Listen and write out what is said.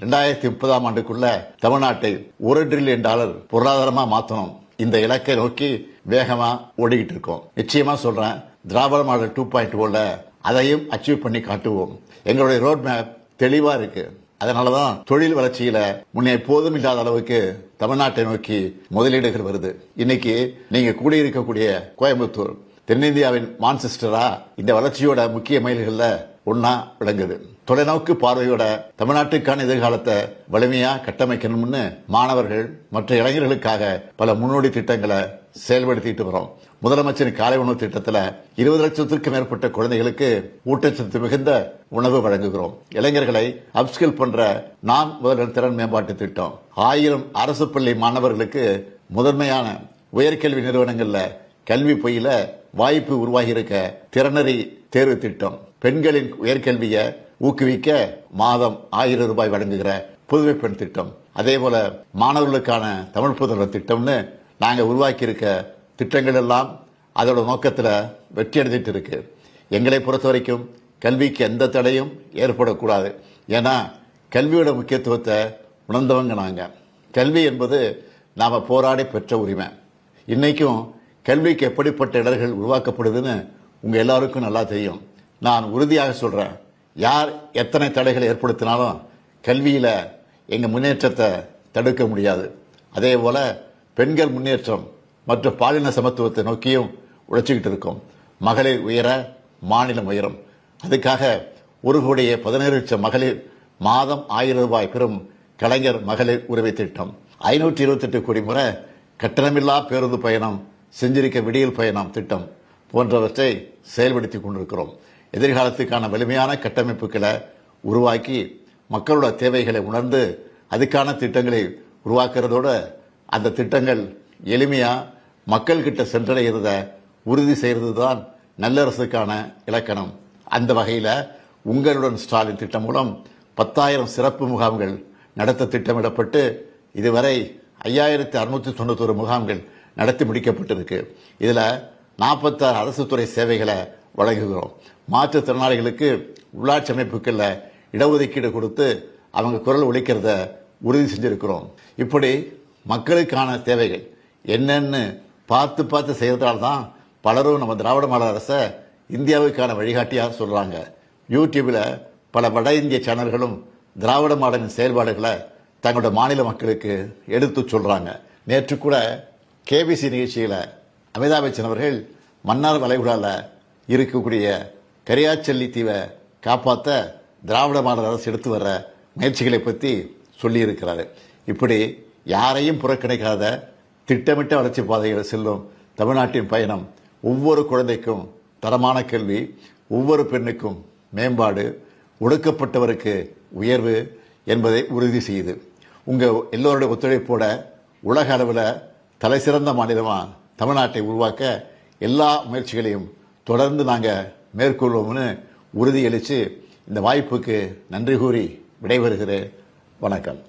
ரெண்டாயிரத்தி முப்பதாம் ஆண்டுக்குள்ள தமிழ்நாட்டை ஒரு ட்ரில்லியன் டாலர் பொருளாதாரமா மாத்தணும். இந்த இலக்கை நோக்கி வேகமா ஓடிக்கிட்டு இருக்கோம். நிச்சயமா சொல்றேன் திராவிட மாடல் டூ பாயிண்ட் ஓல அதையும் அச்சீவ் பண்ணி காட்டுவோம். எங்களுடைய ரோட் மேப் தெளிவா இருக்கு. அதனாலதான் தொழில் வளர்ச்சியில முன்னே எப்போதும் இல்லாத அளவுக்கு தமிழ்நாட்டை நோக்கி முதலீடுகள் வருது. இன்னைக்கு நீங்க கூடியிருக்கக்கூடிய கோயம்புத்தூர் தென்னிந்தியாவின் மான்செஸ்டரா இந்த வளர்ச்சியோட முக்கிய மைல்கள்ல ஒன்னா விளங்குது. தொலைநோக்கு பார்வையோட தமிழ்நாட்டுக்கான எதிர்காலத்தை வலிமையா கட்டமைக்கணும்னு மாணவர்கள் மற்ற இளைஞர்களுக்காக பல முன்னோடி திட்டங்களை செயல்படுத்திட்டு வரோம். முதலமைச்சரின் காலை உணவு திட்டத்துல இருபது லட்சத்திற்கும் மேற்பட்ட குழந்தைகளுக்கு ஊட்டச்சத்து மிகுந்த உணவு வழங்குகிறோம். இளைஞர்களை அப்ஸ்கில் பண்ற நான் முதல்வர் திறன் மேம்பாட்டு திட்டம். ஆயிரம் அரசு பள்ளி மாணவர்களுக்கு முதன்மையான உயர்கல்வி நிறுவனங்கள்ல கல்வி பொயில வாய்ப்பு உருவாகியிருக்க திறனறி தேர்வு திட்டம் பெண்களின் உயர்கல்வியை ஊக்குவிக்க மாதம் ஆயிரம் ரூபாய் வழங்குகிற புதுமை பெண் திட்டம். அதே போல மாணவர்களுக்கான தமிழ் புதல்வர் திட்டம்னு நாங்கள் உருவாக்கியிருக்க திட்டங்கள் எல்லாம் அதோட நோக்கத்தில் வெற்றி அடைஞ்சிட்டு இருக்கு. எங்களை பொறுத்த வரைக்கும் கல்விக்கு எந்த தடையும் ஏற்படக்கூடாது. ஏன்னா கல்வியோட முக்கியத்துவத்தை உணர்ந்தவங்க நாங்கள் கல்வி என்பது நாம் போராடி பெற்ற உரிமை. இன்னைக்கும் கல்விக்கு எப்படிப்பட்ட இடர்கள் உருவாக்கப்படுதுன்னு உங்க எல்லாருக்கும் நல்லா தெரியும். நான் உறுதியாக சொல்றேன். யார் எத்தனை தடைகளை ஏற்படுத்தினாலும் கல்வியில எங்க முன்னேற்றத்தை தடுக்க முடியாது. அதே போல பெண்கள் முன்னேற்றம் மற்றும் பாலின சமத்துவத்தை நோக்கியும் உழைச்சிக்கிட்டு இருக்கோம். மகளிர் உயர மாநிலம் உயரும். அதுக்காக ஒரு கோடியே பதினேழு லட்சம் மகளிர் மாதம் ஆயிரம் ரூபாய் பெறும் கலைஞர் மகளிர் உரிமை திட்டம் ஐநூற்றி இருபத்தெட்டு கோடி முறை கட்டணமில்லா பேருந்து பயணம் செஞ்சிருக்க விடியல் பயணம் திட்டம் போன்றவற்றை செயல்படுத்தி கொண்டிருக்கிறோம். எதிர்காலத்துக்கான வலிமையான கட்டமைப்புகளை உருவாக்கி மக்களோட தேவைகளை உணர்ந்து அதுக்கான திட்டங்களை உருவாக்குறதோடு அந்த திட்டங்கள் எளிமையாக மக்கள்கிட்ட சென்றடைகிறத உறுதி செய்கிறது தான் நல்லரசுக்கான இலக்கணம். அந்த வகையில் உங்களுடன் ஸ்டாலின் திட்டம் மூலம் பத்தாயிரம் சிறப்பு முகாம்கள் நடத்த திட்டமிடப்பட்டு இதுவரை ஐயாயிரத்தி அறுநூற்றி தொண்ணூத்தொரு முகாம்கள் நடத்தி முடிக்கப்பட்டிருக்கு. இதில் நாற்பத்தாறு அரசு துறை சேவைகளை வழங்குகிறோம். மாற்றுத்திறனாளிகளுக்கு உள்ளாட்சி அமைப்புகளில் இடஒதுக்கீடு கொடுத்து அவங்க குரல் ஒழிக்கிறத உறுதி செஞ்சிருக்கிறோம். இப்படி மக்களுக்கான தேவைகள் என்னென்னு பார்த்து பார்த்து செய்யறதால தான் பலரும் நம்ம திராவிட மாடல் அரசை இந்தியாவுக்கான வழிகாட்டியாக சொல்கிறாங்க யூடியூப்பில் பல வட இந்திய சேனல்களும் திராவிட மாடலின் செயல்பாடுகளை தங்களோட மாநில மக்களுக்கு எடுத்து சொல்கிறாங்க நேற்று கூட கேபிசி நிகழ்ச்சியில் அமிதாப் பச்சன் அவர்கள் மன்னார் வளைகுடால இருக்கக்கூடிய கரியாச்செல்லி தீவை காப்பாற்ற திராவிட மாடல் அரசு எடுத்து வர முயற்சிகளை பற்றி சொல்லியிருக்கிறாரு. இப்படி யாரையும் புறக்கணிக்காத திட்டமிட்ட வளர்ச்சி பாதையில் செல்லும் தமிழ்நாட்டின் பயணம் ஒவ்வொரு குழந்தைக்கும் தரமான கல்வி ஒவ்வொரு பெண்ணுக்கும் மேம்பாடு ஒடுக்கப்பட்டவருக்கு உயர்வு என்பதை உறுதி செய்யுது. உங்கள் எல்லோருடைய ஒத்துழைப்போட உலக அளவில் தலை சிறந்த மாநிலமாக தமிழ்நாட்டை உருவாக்க எல்லா முயற்சிகளையும் தொடர்ந்து நாங்கள் மேற்கொள்வோம்னு உறுதியளித்து இந்த வாய்ப்புக்கு நன்றி கூறி விடைபெறுகிறேன். வணக்கம்.